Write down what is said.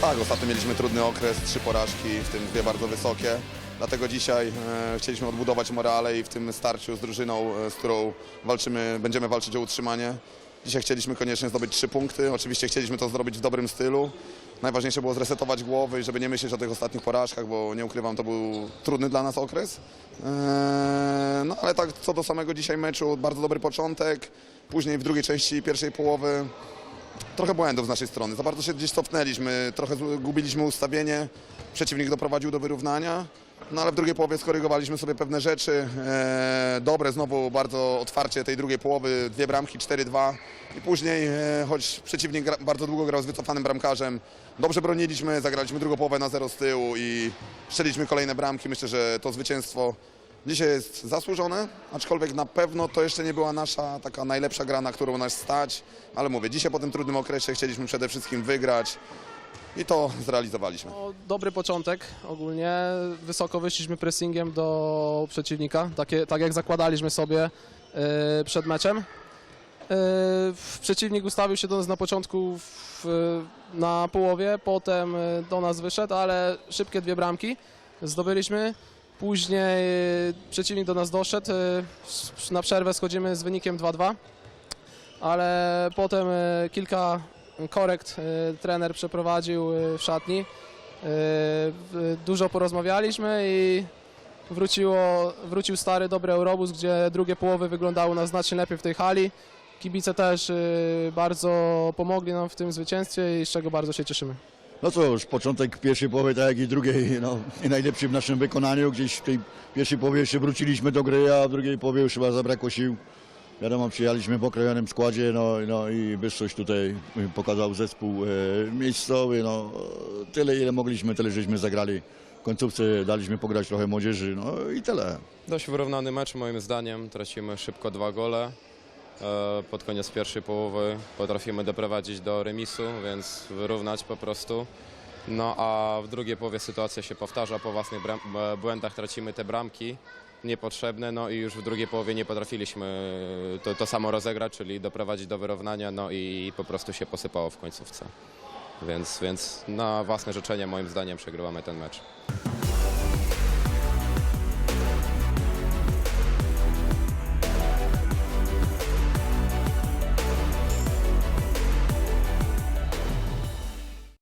Tak, ostatnio mieliśmy trudny okres, trzy porażki, w tym dwie bardzo wysokie. Dlatego dzisiaj e, chcieliśmy odbudować morale i w tym starciu z drużyną, e, z którą walczymy, będziemy walczyć o utrzymanie. Dzisiaj chcieliśmy koniecznie zdobyć trzy punkty. Oczywiście chcieliśmy to zrobić w dobrym stylu. Najważniejsze było zresetować głowy i żeby nie myśleć o tych ostatnich porażkach, bo nie ukrywam, to był trudny dla nas okres. E, No ale tak co do samego dzisiaj meczu, bardzo dobry początek. Później w drugiej części pierwszej połowy trochę błędów z naszej strony. Za bardzo się gdzieś cofnęliśmy, trochę zgubiliśmy ustawienie. Przeciwnik doprowadził do wyrównania. No ale w drugiej połowie skorygowaliśmy sobie pewne rzeczy. E, dobre znowu bardzo otwarcie tej drugiej połowy, dwie bramki, 4-2. I później, e, choć przeciwnik gra, bardzo długo grał z wycofanym bramkarzem, dobrze broniliśmy, zagraliśmy drugą połowę na zero z tyłu i strzeliśmy kolejne bramki. Myślę, że to zwycięstwo dzisiaj jest zasłużone, aczkolwiek na pewno to jeszcze nie była nasza taka najlepsza gra, na którą nas stać. Ale mówię, dzisiaj po tym trudnym okresie chcieliśmy przede wszystkim wygrać i to zrealizowaliśmy. No, dobry początek ogólnie. Wysoko wyszliśmy pressingiem do przeciwnika, takie, tak jak zakładaliśmy sobie e, przed meczem. W- przeciwnik ustawił się do nas na początku w, na połowie, potem e, do nas wyszedł, ale szybkie dwie bramki zdobyliśmy. Później e, przeciwnik do nas doszedł. s- Na przerwę schodzimy z wynikiem 2-2, ale potem e, kilka korekt trener przeprowadził w szatni. Dużo porozmawialiśmy i wróciło, wrócił stary, dobry Eurobus, gdzie drugie połowy wyglądały na znacznie lepiej w tej hali. Kibice też bardzo pomogli nam w tym zwycięstwie i z czego bardzo się cieszymy. No cóż, początek pierwszej połowy, tak jak i drugiej, no, najlepszy w naszym wykonaniu. Gdzieś w tej pierwszej połowie jeszcze wróciliśmy do gry, a w drugiej połowie już chyba zabrakło sił. Wiadomo, przyjechaliśmy w okrojonym składzie, no, no i Bystrość tutaj pokazał zespół e, miejscowy. No, tyle, ile mogliśmy, tyle żeśmy zagrali. W końcówce daliśmy pograć trochę młodzieży, no i tyle. Dość wyrównany mecz moim zdaniem. Tracimy szybko dwa gole. E, Pod koniec pierwszej połowy potrafimy doprowadzić do remisu, więc wyrównać po prostu. No a w drugiej połowie sytuacja się powtarza. Po własnych błędach tracimy te bramki niepotrzebne, no i już w drugiej połowie nie potrafiliśmy to, to samo rozegrać, czyli doprowadzić do wyrównania, no i po prostu się posypało w końcówce. Więc, więc na własne życzenie moim zdaniem przegrywamy ten mecz.